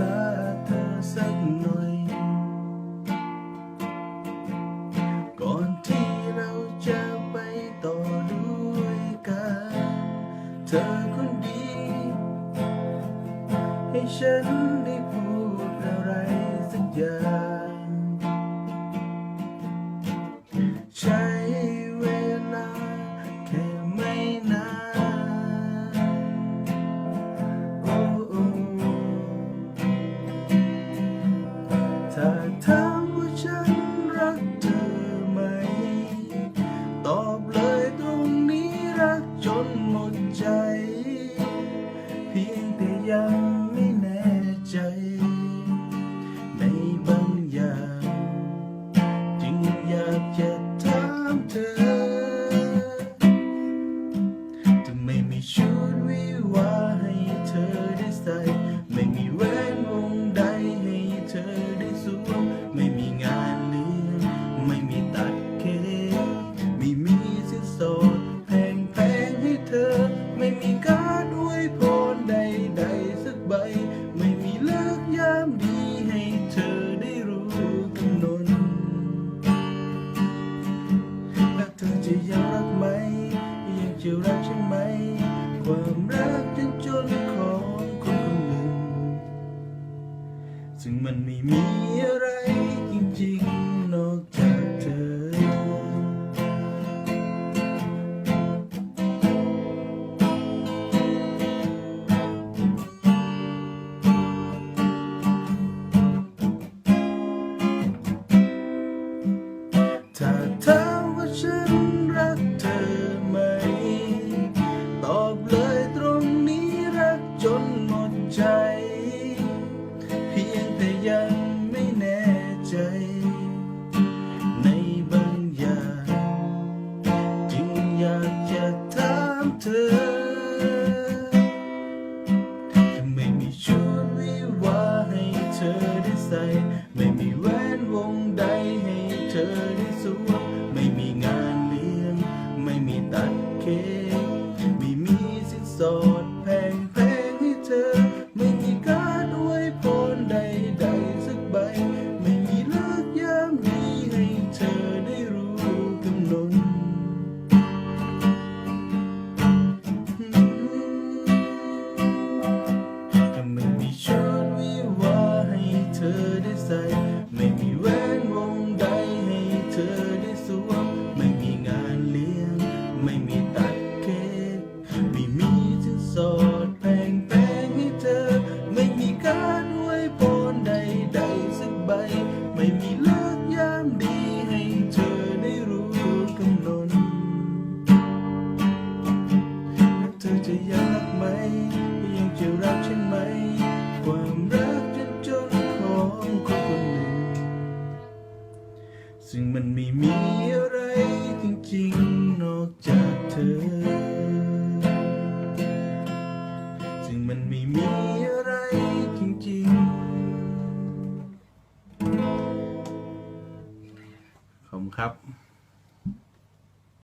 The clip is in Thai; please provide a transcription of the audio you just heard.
ลาเธอสักหน่อย ก่อนที่เราจะไปต่อด้วยกัน เธอคนดี ให้ฉันได้พบามดีให้เธอได้รู้กำหนดแล้วเธอจะยังรักไหม ยังจะรักใช่ไหม ความรักจนจนของคนคนหนึ่ง ซึ่งมันไม่มีอะไรจริงๆ อยากจะถามเธอทำไมไม่ชุดวิวาให้เธอได้ใส่ ไม่มีแหวนวงใดให้เธอได้สวมไม่มีงานเลี้ยง ไม่มีตัดเค้ก ไม่มีตัดเค้กไม่มีสินสอดแพงแพงให้เธอ ไม่มีการอวยพรใดๆสักใบ ไม่มีเลิกยามดีให้เธอได้รู้กำหนดเธอจะยังรักไหม ยังจะรักใช่ไหม ความรักจนจนของคนคนหนึ่ง ซึ่งมันไม่มีอะไรจริงๆ ธอ ซึ่งมันไม่มีอะไรจริงๆขอบคุณครับ